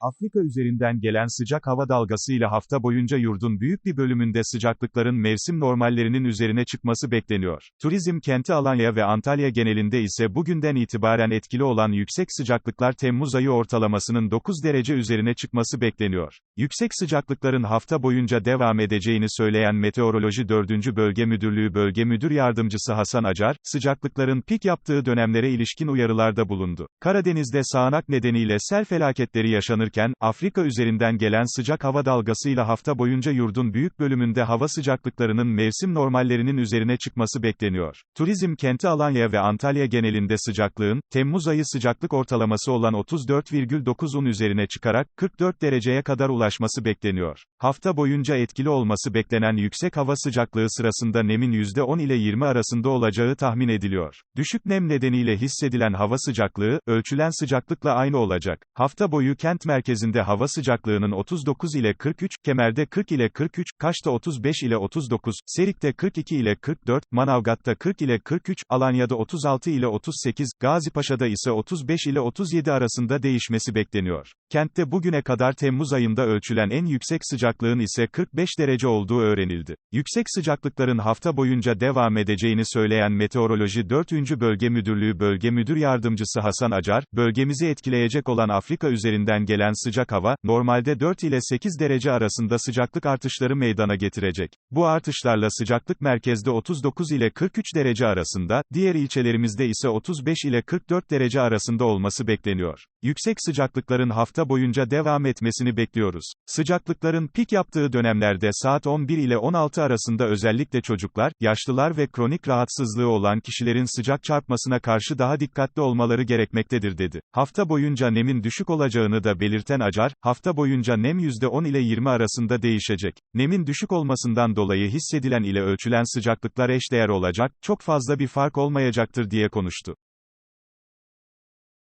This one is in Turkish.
Afrika üzerinden gelen sıcak hava dalgasıyla hafta boyunca yurdun büyük bir bölümünde sıcaklıkların mevsim normallerinin üzerine çıkması bekleniyor. Turizm kenti Alanya ve Antalya genelinde ise bugünden itibaren etkili olan yüksek sıcaklıklar Temmuz ayı ortalamasının 9 derece üzerine çıkması bekleniyor. Yüksek sıcaklıkların hafta boyunca devam edeceğini söyleyen Meteoroloji 4. Bölge Müdürlüğü Bölge Müdür Yardımcısı Hasan Acar, sıcaklıkların pik yaptığı dönemlere ilişkin uyarılarda bulundu. Karadeniz'de sağanak nedeniyle sel felaketleri yaşanırken, Afrika üzerinden gelen sıcak hava dalgasıyla hafta boyunca yurdun büyük bölümünde hava sıcaklıklarının mevsim normallerinin üzerine çıkması bekleniyor. Turizm kenti Alanya ve Antalya genelinde sıcaklığın, Temmuz ayı sıcaklık ortalaması olan 34,9'un üzerine çıkarak, 44 dereceye kadar ulaşması bekleniyor. Hafta boyunca etkili olması beklenen yüksek hava sıcaklığı sırasında nemin %10 ile 20 arasında olacağı tahmin ediliyor. Düşük nem nedeniyle hissedilen hava sıcaklığı, ölçülen sıcaklıkla aynı olacak. Hafta boyu kent merkezinde hava sıcaklığının 39 ile 43, Kemer'de 40 ile 43, Kaş'ta 35 ile 39, Serik'te 42 ile 44, Manavgat'ta 40 ile 43, Alanya'da 36 ile 38, Gazipaşa'da ise 35 ile 37 arasında değişmesi bekleniyor. Kentte bugüne kadar Temmuz ayında ölçülen en yüksek sıcaklığın ise 45 derece olduğu öğrenildi. Yüksek sıcaklıkların hafta boyunca devam edeceğini söyleyen Meteoroloji 4. Bölge Müdürlüğü Bölge Müdür Yardımcısı Hasan Acar, bölgemizi etkileyecek olan Afrika üzerinden gelen sıcak hava, normalde 4 ile 8 derece arasında sıcaklık artışları meydana getirecek. Bu artışlarla sıcaklık merkezde 39 ile 43 derece arasında, diğer ilçelerimizde ise 35 ile 44 derece arasında olması bekleniyor. Yüksek sıcaklıkların hafta boyunca devam etmesini bekliyoruz. Sıcaklıkların pik yaptığı dönemlerde saat 11 ile 16 arasında özellikle çocuklar, yaşlılar ve kronik rahatsızlığı olan kişilerin sıcak çarpmasına karşı daha dikkatli olmaları gerekmektedir dedi. Hafta boyunca nemin düşük olacağını da belirten Acar, hafta boyunca nem %10 ile 20 arasında değişecek. Nemin düşük olmasından dolayı hissedilen ile ölçülen sıcaklıklar eşdeğer olacak, çok fazla bir fark olmayacaktır diye konuştu.